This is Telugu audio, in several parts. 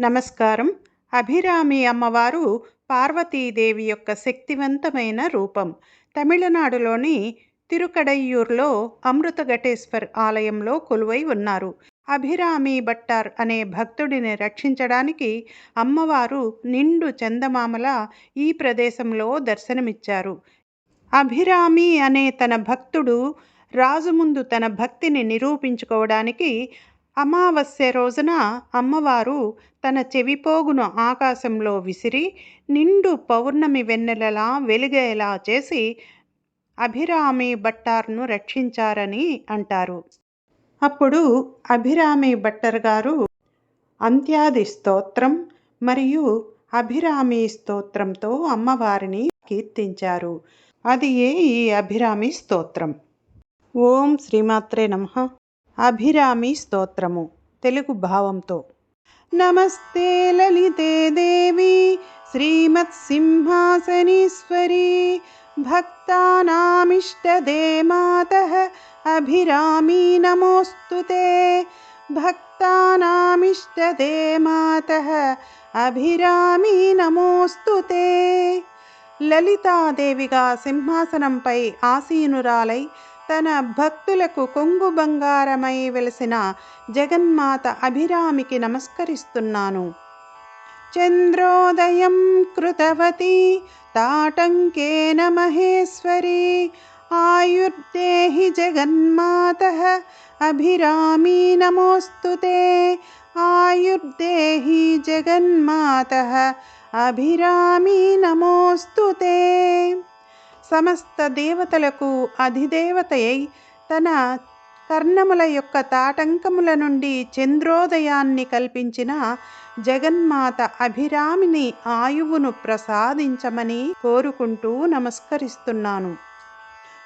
నమస్కారం. అభిరామి అమ్మవారు పార్వతీదేవి యొక్క శక్తివంతమైన రూపం. తమిళనాడులోని తిరుకడయ్యూర్లో అమృతఘటేశ్వర్ ఆలయంలో కొలువై ఉన్నారు. అభిరామి భట్టార్ అనే భక్తుడిని రక్షించడానికి అమ్మవారు నిండు చందమామల ఈ ప్రదేశంలో దర్శనమిచ్చారు. అభిరామి అనే తన భక్తుడు రాజు ముందు తన భక్తిని నిరూపించుకోవడానికి అమావాస్య రోజున అమ్మవారు తన చెవిపోగును ఆకాశంలో విసిరి నిండు పౌర్ణమి వెన్నెలలా వెలిగేలా చేసి అభిరామి భట్టార్ను రక్షించారని అంటారు. అప్పుడు అభిరామి భట్టర్ గారు అంత్యాది స్తోత్రం మరియు అభిరామి స్తోత్రంతో అమ్మవారిని కీర్తించారు. అది ఏ ఈ అభిరామి స్తోత్రం? ఓం శ్రీమాత్రే నమః. అభిరామి స్తోత్రము. తెలుగు భావంతో. నమస్తే లలితే దేవి శ్రీమత్సింహాసనీశ్వరీ. భక్తానామిష్టదే మాత అభిరామీ నమోస్తు తే. భక్తానామిష్టదే మాత అభిరామీ నమోస్తు లలితాదేవిగా సింహాసనంపై ఆసీనురాలై తన భక్తులకు కొంగు బంగారమై వెలసిన జగన్మాత అభిరామికి నమస్కరిస్తున్నాను. చంద్రోదయం కృతవతి తాటంకేన మహేశ్వరి ఆయుర్దేహి జగన్మాత అభిరామీ నమోస్తు ఆయుర్దేహి జగన్మాత అభిరామీ నమోస్తుతే సమస్త దేవతలకు అధిదేవతయై తన కర్ణముల యొక్క తాటంకముల నుండి చంద్రోదయాన్ని కల్పించిన జగన్మాత అభిరామిని ఆయువును ప్రసాదించమని కోరుకుంటూ నమస్కరిస్తున్నాను.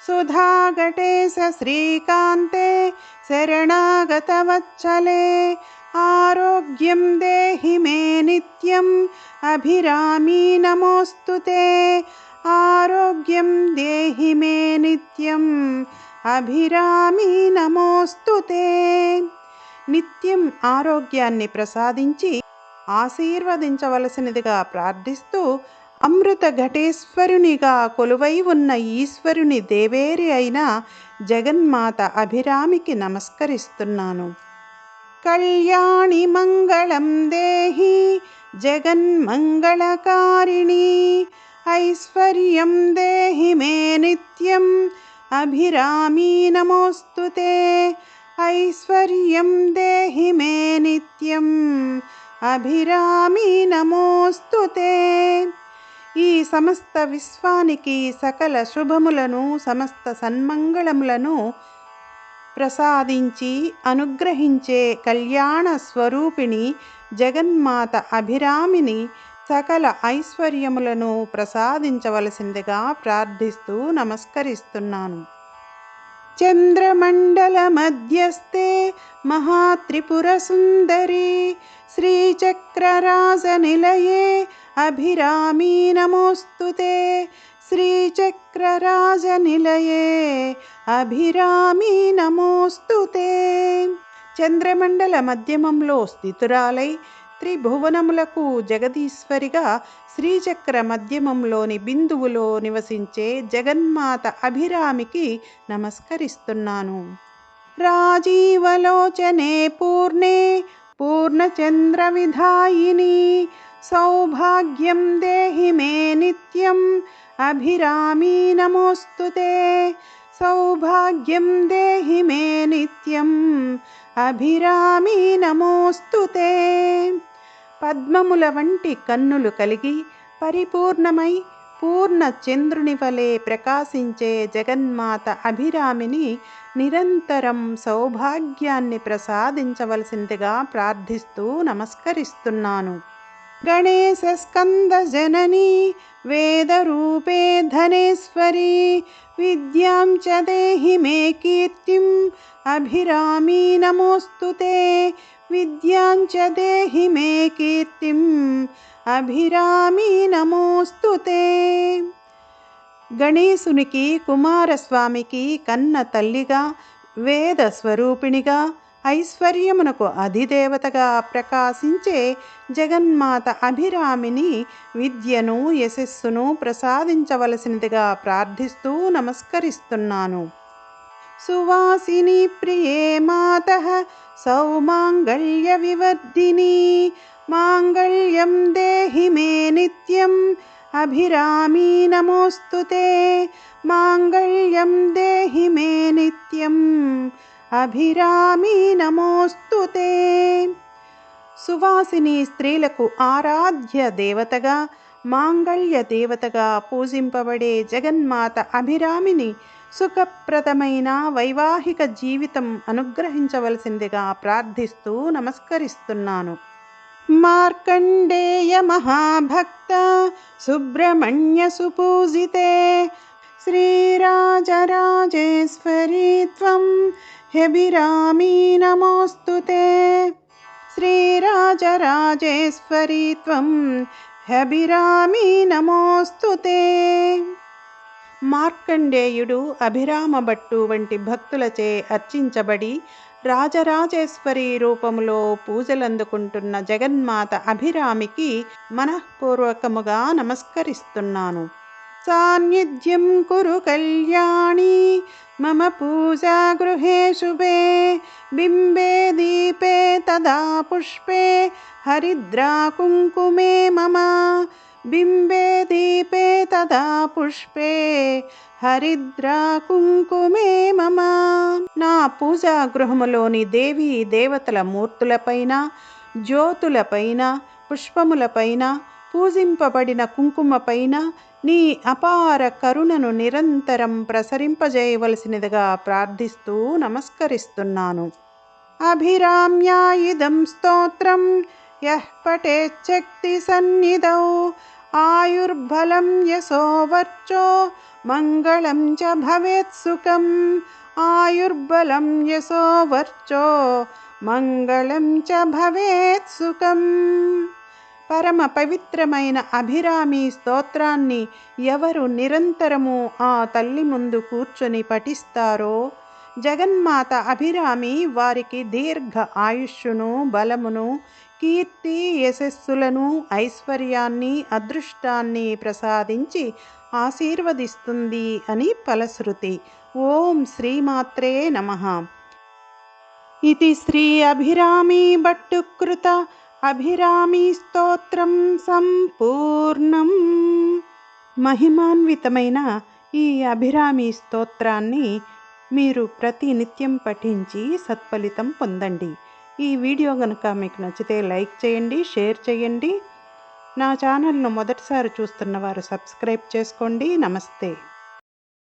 సుధాఘటేశ శ్రీకాంతే శరణాగతవత్సలే ఆరోగ్యం దేహి మే నిత్యం. అభిరామీ నమోస్తుతే. ఆరోగ్యం దేహి మే నిత్యం. అభిరామి నమోస్తుతే నిత్యం ఆరోగ్యాన్ని ప్రసాదించి ఆశీర్వదించవలసినదిగా ప్రార్థిస్తూ అమృత ఘటేశ్వరునిగా కొలువై ఉన్న ఈశ్వరుని దేవేరి అయిన జగన్మాత అభిరామికి నమస్కరిస్తున్నాను. కళ్యాణి మంగళం దేహి జగన్మంగళకారిణి ఐశ్వర్యం దేహి మే నిత్యం అభిరామీ नमोऽस्तु ఐశ్వర్యం దేహి మే నిత్యం అభిరామి నమోస్తుతే ఈ సమస్త విశ్వానికి సకల శుభములను సమస్త సన్మంగళములను ప్రసాదించి అనుగ్రహించే కళ్యాణ స్వరూపిణి జగన్మాత అభిరామిని సకల ఐశ్వర్యములను ప్రసాదించవలసిందిగా ప్రార్థిస్తూ నమస్కరిస్తున్నాను. చంద్రమండల మధ్యస్థే మహాత్రిపుర సుందరి శ్రీచక్రరాజ నిలయే అభిరామీ నమోస్తుతే శ్రీచక్రరాజనిలయే అభిరామీ నమోస్తుతే చంద్రమండల మధ్యమంలో స్థితురాలై త్రిభువనములకు జగదీశ్వరిగా శ్రీచక్ర మధ్యమంలోని బిందువులో నివసించే జగన్మాత అభిరామికి నమస్కరిస్తున్నాను. రాజీవలోచనే పూర్ణే పూర్ణచంద్ర విధాయిని సౌభాగ్యం దేహి మే నిత్యం అభిరామీ నమోస్తుతే సౌభాగ్యం దేహి మే నిత్యం అభిరామీ నమోస్తుతే పద్మముల వంటి కన్నులు కలిగి పరిపూర్ణమై పూర్ణ చంద్రుని వలె ప్రకాశించే జగన్మాత అభిరామిని నిరంతరం సౌభాగ్యాన్ని ప్రసాదించవలసిందిగా ప్రార్థిస్తూ నమస్కరిస్తున్నాను. गणेशस्कन्दजननी జనని धनेश्वरी विद्यां च చ దేహి మే కీర్తిం नमोऽस्तु నమోస్తుతే विद्यां च देहि అభిరామి నమోస్తుతే గణేశునికి కుమారస్వామికి కన్న తల్లిగా వేద స్వరూపిణిగా ఐశ్వర్యమునకు అధిదేవతగా ప్రకాశించే జగన్మాత అభిరామిని విద్యను యశస్సును ప్రసాదించవలసినదిగా ప్రార్థిస్తూ నమస్కరిస్తున్నాను. సువాసిని ప్రియే మాత సౌమాంగళ్య వివర్ధిని మాంగళ్యం దేహి మే నిత్యం అభిరామీ నమోస్తుతే మాంగళ్యం దేహి మే నిత్యం అభిరామీ నమోస్తుతే సువాసిని స్త్రీలకు ఆరాధ్య దేవతగా మాంగళ్య దేవతగా పూజింపబడే జగన్మాత అభిరామిని సుఖప్రదమైన వైవాహిక జీవితం అనుగ్రహించవలసిందిగా ప్రార్థిస్తూ నమస్కరిస్తున్నాను. మార్కండేయ మహాభక్త సుబ్రహ్మణ్య సుపూజితే శ్రీరాజరాజేశ్వరీ త్వం హ్యభిరామీ నమోస్తుతే శ్రీరాజరాజేశ్వరీ త్వం హ్యభిరామీ నమోస్తుతే మార్కండేయుడు అభిరామ భట్టు వంటి భక్తులచే అర్చించబడి రాజరాజేశ్వరి రూపంలో పూజలందుకుంటున్న జగన్మాత అభిరామికి మనఃపూర్వకముగా నమస్కరిస్తున్నాను. సాన్నిధ్యం కురు కళ్యాణి మమ పూజా గృహే శుభే బింబే దీపే తదా పుష్పే హరిద్రా కుంకుమే మమ బింబే దీపే తదా పుష్పే హరిద్రా కుంకుమే మమ నా పూజా గృహములోని దేవీ దేవతల మూర్తులపైన జ్యోతులపైన పుష్పములపైన పూజింపబడిన కుంకుమపైన నీ అపార కరుణను నిరంతరం ప్రసరింపజేయవలసినదిగా ప్రార్థిస్తూ నమస్కరిస్తున్నాను. అభిరామ్యాయుధం స్తోత్రం యః శక్తి సన్నిధౌ ఆయుర్బలం యశోవర్చో మంగళం చ భవేత్ సుఖం ఆయుర్బలం యశోవర్చో మంగళం చ భవేత్ సుఖం పరమ పవిత్రమైన అభిరామి స్తోత్రాన్ని ఎవరు నిరంతరము ఆ తల్లి ముందు కూర్చొని పఠిస్తారో? జగన్మాత అభిరామి వారికి దీర్ఘ ఆయుష్యును బలమును కీర్తి యశస్సులను ఐశ్వర్యాన్ని అదృష్టాన్ని ప్రసాదించి ఆశీర్వదిస్తుంది అని ఫలశ్రుతి. ఓం శ్రీమాత్రే నమ. ఇది శ్రీ అభిరామీ భట్టుకృత అభిరామీ స్తోత్రం సంపూర్ణం. మహిమాన్వితమైన ఈ అభిరామి స్తోత్రాన్ని మీరు ప్రతి నిత్యం పఠించి సత్ఫలితం పొందండి. ఈ వీడియో కనుక మీకు నచ్చితే లైక్ చేయండి షేర్ చేయండి. నా ఛానల్ను మొదటిసారి చూస్తున్న వారు సబ్స్క్రైబ్ చేసుకోండి. నమస్తే.